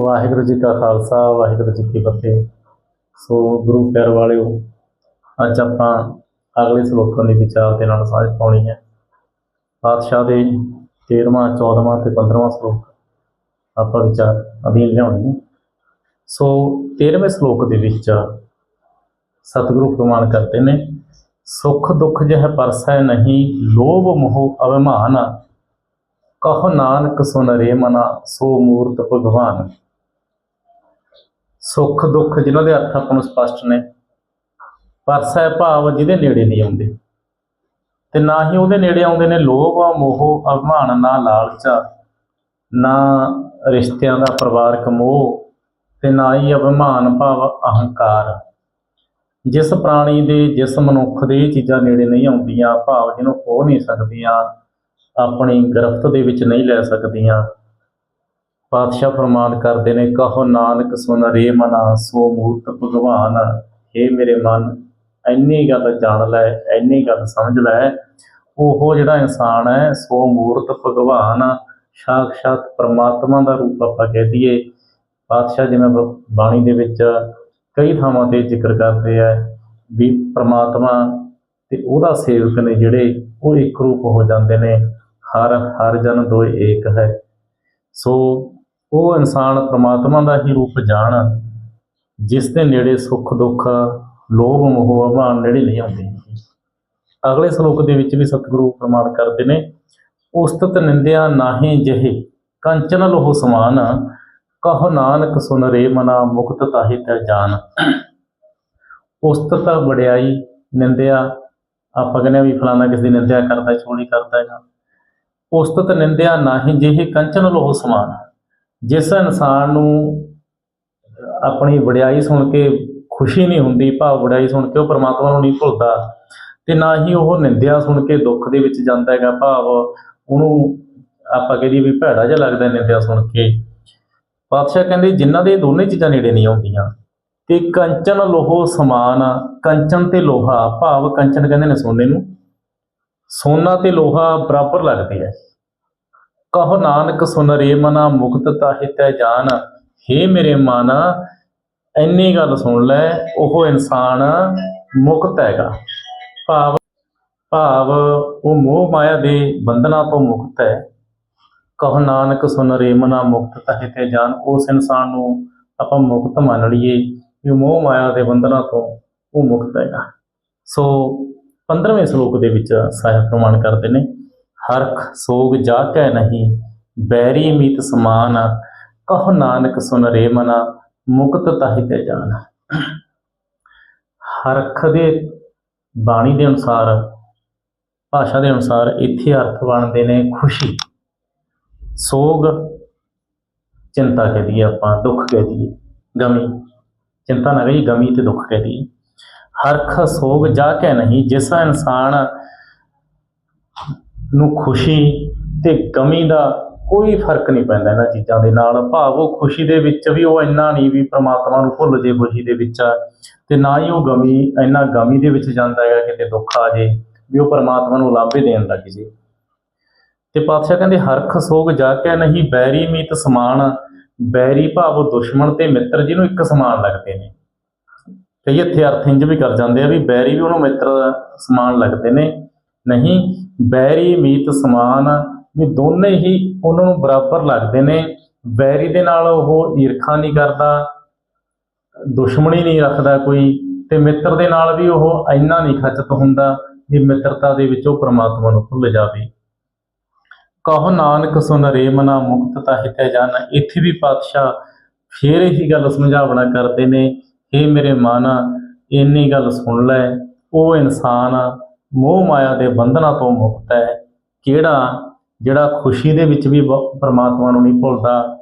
ਵਾਹਿਗੁਰੂ ਜੀ ਕਾ ਖਾਲਸਾ, ਵਾਹਿਗੁਰੂ ਜੀ ਕੀ ਫਤਿਹ। ਸੋ ਗੁਰੂ ਪਿਆਰ ਵਾਲਿਓ, ਅੱਜ ਆਪਾਂ ਅਗਲੇ ਸ਼ਲੋਕਾਂ ਦੇ ਵਿਚਾਰ ਦੇ ਨਾਲ ਸਾਂਝ ਪਾਉਣੀ ਹੈ। ਪਾਤਸ਼ਾਹ ਦੇ 13ਵਾਂ 14ਵਾਂ ਤੇ 15ਵਾਂ ਸ਼ਲੋਕ ਆਪਾਂ ਵਿਚਾਰ ਅਧੀਨ ਲਿਆਉਣੇ ਨੇ। ਸੋ 13ਵੇਂ ਸ਼ਲੋਕ ਦੇ ਵਿੱਚ ਸਤਿਗੁਰੂ ਪ੍ਰਮਾਣ ਕਰਦੇ ਨੇ, ਸੁਖ ਦੁਖ ਜਹ ਪਰਸੈ ਨਹੀਂ, ਲੋਭ ਮੋਹ ਅਭਿਮਾਨ ਕਹ ਨਾਨਕ ਸੁਨ ਰੇ ਮਨਾ, ਸੋ ਮੂਰਤ ਭਗਵਾਨ। ਸੁੱਖ ਦੁੱਖ ਜਿਨ੍ਹਾਂ ਦੇ ਅਰਥ ਆਪਾਂ ਨੂੰ ਸਪਸ਼ਟ ਨੇ। ਪਰਸੈ ਭਾਵ ਜਿਹਦੇ ਨੇੜੇ ਨਹੀਂ ਆਉਂਦੇ। ਤੇ ਨਾ ਹੀ ਉਹਦੇ ਨੇੜੇ ਆਉਂਦੇ ਨੇ ਲੋਭ, ਮੋਹ, ਅਭਿਮਾਨ, ਨਾ ਲਾਲਚਾ, ਨਾ ਰਿਸ਼ਤਿਆਂ ਦਾ ਪਰਿਵਾਰਕ ਮੋਹ ਤੇ ਨਾ ਹੀ ਅਭਿਮਾਨ, ਭਾਵ ਅਹੰਕਾਰ। ਜਿਸ ਪ੍ਰਾਣੀ ਦੇ, ਜਿਸ ਮਨੁੱਖ ਦੇ ਇਹ ਚੀਜ਼ਾਂ ਨੇੜੇ ਨਹੀਂ ਆਉਂਦੀਆਂ, ਭਾਵ ਜਿਹਨੂੰ ਖੋ ਨਹੀਂ ਸਕਦੀਆਂ, ਆਪਣੀ ਗ੍ਰਿਫਤ ਦੇ ਵਿੱਚ ਨਹੀਂ ਲੈ ਸਕਦੀਆਂ ਪਾਤਸ਼ਾਹ ਫਰਮਾਨ ਕਰਦੇ ਨੇ, ਕਹੋ ਨਾਨਕ ਸੁਨ ਰੇ ਮਨਾ, ਸੋ ਮੂਰਤ ਭਗਵਾਨ ਇਹ ਮੇਰੇ ਮਨ, ਇੰਨੀ ਗੱਲ ਜਾਣ ਲੈ, ਇੰਨੀ ਗੱਲ ਸਮਝ ਲੈ। ਉਹ ਜਿਹੜਾ ਇਨਸਾਨ ਹੈ, ਸੋ ਮੂਰਤ ਭਗਵਾਨ ਸਾਖਸ਼ਾਤ ਪਰਮਾਤਮਾ ਦਾ ਰੂਪ ਆਪਾਂ ਕਹਿ ਦਈਏ। ਪਾਤਸ਼ਾਹ ਜਿਵੇਂ ਬਾਣੀ ਦੇ ਵਿੱਚ ਕਈ ਥਾਵਾਂ ਤੇ ਜ਼ਿਕਰ ਕਰਦੇ ਆ ਵੀ ਪਰਮਾਤਮਾ ਤੇ ਉਹਦਾ ਸੇਵਕ ਨੇ ਜਿਹੜੇ, ਉਹ ਇੱਕ ਰੂਪ ਹੋ ਜਾਂਦੇ ਨੇ। ਹਰ ਹਰ ਜਨ ਦੋਇ ਏਕ ਹੈ। ਸੋ ਉਹ ਇਨਸਾਨ ਪ੍ਰਮਾਤਮਾ ਦਾ ਹੀ ਰੂਪ ਜਾਣ, ਜਿਸ ਦੇ ਨੇੜੇ ਸੁੱਖ, ਦੁੱਖ, ਲੋਭ, ਮੋਹ ਅਭਿਮਾਨ ਨੇੜੇ ਨਹੀਂ ਆਉਂਦੇ। ਅਗਲੇ ਸ਼ਲੋਕ ਦੇ ਵਿੱਚ ਵੀ ਸਤਿਗੁਰੂ ਪ੍ਰਮਾਣ ਕਰਦੇ ਨੇ, ਉਸਤਤ ਨਿੰਦਿਆ ਨਾਹੀ ਜਿਹੇ, ਕੰਚਨ ਲੋਹ ਸਮਾਨ, ਕਹੋ ਨਾਨਕ ਸੁਨ ਰੇ ਮਨਾ, ਮੁਕਤ ਤਾਹੀ ਤੈ ਜਾਨ। ਉਸਤਤ ਵਡਿਆਈ, ਨਿੰਦਿਆ ਆਪਾਂ ਕਹਿੰਦੇ ਹਾਂ ਵੀ ਫਲਾਣਾ ਕਿਸ ਦੀ ਨਿੰਦਿਆ ਕਰਦਾ, ਚੋਰੀ ਕਰਦਾ ਹੈਗਾ। ਉਸਤਤ ਨਿੰਦਿਆ ਨਾਹੀ ਜਿਹੇ, ਕੰਚਨ ਲੋਹ ਸਮਾਨ ਜਿਸ ਇਨਸਾਨ ਨੂੰ ਆਪਣੀ ਵਡਿਆਈ ਸੁਣ ਕੇ ਖੁਸ਼ੀ ਨਹੀਂ ਹੁੰਦੀ, ਭਾਵ ਵਡਿਆਈ ਸੁਣ ਕੇ ਉਹ ਪਰਮਾਤਮਾ ਨੂੰ ਨਹੀਂ ਭੁੱਲਦਾ, ਤੇ ਨਾ ਹੀ ਉਹ ਨਿੰਦਿਆ ਸੁਣ ਕੇ ਦੁੱਖ ਦੇ ਵਿੱਚ ਜਾਂਦਾ ਹੈਗਾ, ਭਾਵ ਉਹਨੂੰ ਆਪਾਂ ਕਹਦੇ ਵੀ ਭੈੜਾ ਜਿਹਾ ਲੱਗਦਾ ਨਿੰਦਿਆ ਸੁਣ ਕੇ। ਪਾਤਸ਼ਾਹ ਕਹਿੰਦੇ, ਜਿਨ੍ਹਾਂ ਦੇ ਦੋਨੇ ਚੀਜ਼ਾਂ ਨੇੜੇ ਨਹੀਂ ਆਉਂਦੀਆਂ, ਤੇ ਕੰਚਨ ਲੋਹੋ ਸਮਾਨ, ਕੰਚਨ ਤੇ ਲੋਹਾ, ਭਾਵ ਕੰਚਨ ਕਹਿੰਦੇ ਨੇ ਸੋਨੇ ਨੂੰ, ਸੋਨਾ ਤੇ ਲੋਹਾ ਬਰਾਬਰ ਲੱਗਦੇ ਆ। ਕਹੋ ਨਾਨਕ, ਸੁਨ ਰੇ ਮਨਾ, ਮੁਕਤ ਤਾਹਿ ਤੈ ਜਾਨ। ਹੇ ਮੇਰੇ ਮਨ, ਇੰਨੀ ਗੱਲ ਸੁਣ ਲੈ, ਉਹ ਇਨਸਾਨ ਮੁਕਤ ਹੈਗਾ। ਭਾਵ ਭਾਵ ਉਹ ਮੋਹ ਮਾਇਆ ਦੇ ਬੰਧਨਾਂ ਤੋਂ ਮੁਕਤ ਹੈ। ਕਹੋ ਨਾਨਕ, ਸੁਨ ਰੇ ਮਨਾ, ਮੁਕਤ ਤਾਹਿ ਤੇ ਜਾਨ। ਉਸ ਇਨਸਾਨ ਨੂੰ ਆਪਾਂ ਮੁਕਤ ਮੰਨ ਲਈਏ ਵੀ ਮੋਹ ਮਾਇਆ ਦੇ ਬੰਧਨਾਂ ਤੋਂ ਉਹ ਮੁਕਤ ਹੈਗਾ। ਸੋ 15ਵੇਂ ਸ਼ਲੋਕ ਦੇ ਵਿੱਚ ਸਾਹਿਬ ਪ੍ਰਮਾਣ ਕਰਦੇ ਨੇ ਹਰਖ ਸੋਗ ਜਾ ਕੈ ਨਹੀਂ, ਬੈਰੀ ਮੀਤ ਸਮਾਨ, ਕਹ ਨਾਨਕ ਸੁਨ ਰੇ ਮਨਾ, ਮੁਕਤ ਤਾਹੀ ਤੇ ਜਾਨ। ਹਰਖ ਦੇ ਬਾਣੀ ਦੇ ਅਨੁਸਾਰ, ਭਾਸ਼ਾ ਦੇ ਅਨੁਸਾਰ ਇੱਥੇ ਅਰਥ ਬਣਦੇ ਨੇ ਖੁਸ਼ੀ। ਸੋਗ ਚਿੰਤਾ ਕਹਿ ਦਈਏ ਆਪਾਂ, ਦੁੱਖ ਕਹਿ ਦਈਏ। ਗਮੀ, ਚਿੰਤਾ ਨਾ ਰਹੀ ਗਮੀ ਤੇ ਦੁੱਖ ਕਹਿ ਦਈਏ। ਹਰਖ ਸੋਗ ਜਾ ਕੇ ਨਹੀਂ, ਜਿਸ ਇਨਸਾਨ ਨੂੰ ਖੁਸ਼ੀ ਤੇ ਗਮੀ ਦਾ ਕੋਈ ਫ਼ਰਕ ਨਹੀਂ ਪੈਂਦਾ ਇਹਨਾਂ ਚੀਜ਼ਾਂ ਦੇ ਨਾਲ। ਭਾਵ ਉਹ ਖੁਸ਼ੀ ਦੇ ਵਿੱਚ ਵੀ ਉਹ ਇੰਨਾ ਨਹੀਂ ਵੀ ਪ੍ਰਮਾਤਮਾ ਨੂੰ ਭੁੱਲ ਜੇ ਖੁਸ਼ੀ ਦੇ ਵਿੱਚ ਤੇ ਨਾ ਹੀ ਉਹ ਗਮੀ, ਇੰਨਾ ਗਮੀ ਦੇ ਵਿੱਚ ਜਾਂਦਾ ਹੈਗਾ ਕਿਤੇ ਦੁੱਖ ਆ ਜੇ, ਵੀ ਉਹ ਪ੍ਰਮਾਤਮਾ ਨੂੰ ਲਾਭੇ ਦੇਣ ਲੱਗ ਜੇ। ਤੇ ਪਾਤਸ਼ਾਹ ਕਹਿੰਦੇ, ਹਰਖ ਸੋਗ ਜਾ ਕੇ ਨਹੀਂ, ਬੈਰੀ ਮੀਤ ਸਮਾਨ, ਬੈਰੀ ਭਾਵ ਦੁਸ਼ਮਣ ਤੇ ਮਿੱਤਰ ਜਿਹਨੂੰ ਇੱਕ ਸਮਾਨ ਲੱਗਦੇ ਨੇ। ਕਈ ਇੱਥੇ ਅਰਥ ਇੰਜ ਵੀ ਕਰ ਜਾਂਦੇ ਆ ਵੀ ਬੈਰੀ ਵੀ ਉਹਨੂੰ ਮਿੱਤਰ ਸਮਾਨ ਲੱਗਦੇ ਨੇ। ਨਹੀਂ ਬੈਰੀ ਮੀਤ ਸਮਾਨ ਵੀ ਦੋਨੇ ਹੀ ਉਹਨਾਂ ਨੂੰ ਬਰਾਬਰ ਲੱਗਦੇ ਨੇ। ਬੈਰੀ ਦੇ ਨਾਲ ਉਹ ਈਰਖਾ ਨਹੀਂ ਕਰਦਾ, ਦੁਸ਼ਮਣੀ ਨਹੀਂ ਰੱਖਦਾ ਕੋਈ ਤੇ ਮਿੱਤਰ ਦੇ ਨਾਲ ਵੀ ਉਹ ਇੰਨਾ ਨਹੀਂ ਖੱਚਤ ਹੁੰਦਾ ਵੀ ਮਿੱਤਰਤਾ ਦੇ ਵਿੱਚ ਉਹ ਪ੍ਰਮਾਤਮਾ ਨੂੰ ਭੁੱਲ ਜਾਵੇ। ਕਹੋ ਨਾਨਕ ਸੁਨ ਰੇ ਮਨਾ ਮੁਕਤ ਤਾਹਿ ਤੈ ਜਾਨ, ਇੱਥੇ ਵੀ ਪਾਤਸ਼ਾਹ ਫੇਰ ਇਹੀ ਗੱਲ ਸਮਝਾਵਣਾ ਕਰਦੇ ਨੇ हे ਮੇਰੇ ਮਨ, ਇੰਨੀ ਗੱਲ ਸੁਣ ਲੈ, ਉਹ ਇਨਸਾਨ ਮੋਹ ਮਾਇਆ ਦੇ ਬੰਧਨਾਂ ਤੋਂ ਮੁਕਤ ਹੈ। ਕਿਹੜਾ? ਜਿਹੜਾ ਖੁਸ਼ੀ ਦੇ ਵਿੱਚ ਵੀ ਬ- ਪ੍ਰਮਾਤਮਾ ਨੂੰ ਨਹੀਂ ਭੁੱਲਦਾ,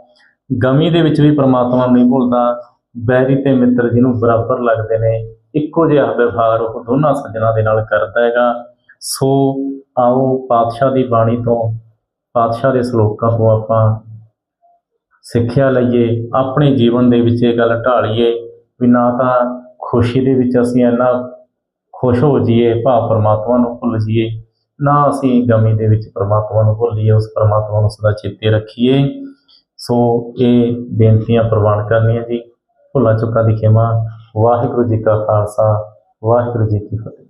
ਗਮੀ ਦੇ ਵਿੱਚ ਵੀ ਪਰਮਾਤਮਾ ਨੂੰ ਨਹੀਂ ਭੁੱਲਦਾ ਬੈਰੀ ਤੇ ਮਿੱਤਰ ਜਿਹਨੂੰ ਬਰਾਬਰ ਲੱਗਦੇ ਨੇ, ਇੱਕੋ ਜਿਹਾ ਵਿਵਹਾਰ ਉਹ ਦੋਨਾਂ ਸੱਜਣਾ ਦੇ ਨਾਲ ਕਰਦਾ ਹੈਗਾ। ਸੋ ਆਓ ਪਾਤਸ਼ਾਹ ਦੀ ਬਾਣੀ ਤੋਂ ਪਾਤਸ਼ਾਹ ਦੇ ਸ਼ਲੋਕਾਂ ਤੋਂ ਆਪਾਂ ਸਿੱਖਿਆ ਲਈਏ, ਆਪਣੇ ਜੀਵਨ ਦੇ ਵਿੱਚ ਇਹ ਗੱਲ ਢਾਲੀਏ ਵੀ ਨਾ ਤਾਂ ਖੁਸ਼ੀ ਦੇ ਵਿੱਚ ਅਸੀਂ ਇੰਨਾ ਖੁਸ਼ ਹੋ ਜਾਈਏ, ਭਾਵ ਪਰਮਾਤਮਾ ਨੂੰ ਭੁੱਲ ਜਾਈਏ, ਨਾ ਅਸੀਂ ਗਮੀ ਦੇ ਵਿੱਚ ਪਰਮਾਤਮਾ ਨੂੰ ਭੁੱਲੀਏ, ਉਸ ਪਰਮਾਤਮਾ ਨੂੰ ਸਦਾ ਚੇਤੇ ਰੱਖੀਏ। ਸੋ ਇਹ ਬੇਨਤੀਆਂ ਪ੍ਰਵਾਨ ਕਰਨੀਆਂ ਜੀ। ਭੁੱਲਾਂ ਚੁੱਕਾ ਦੀ ਖਿਮਾ। ਵਾਹਿਗੁਰੂ ਜੀ ਕਾ ਖਾਲਸਾ, ਵਾਹਿਗੁਰੂ ਜੀ ਕੀ ਫਤਿਹ।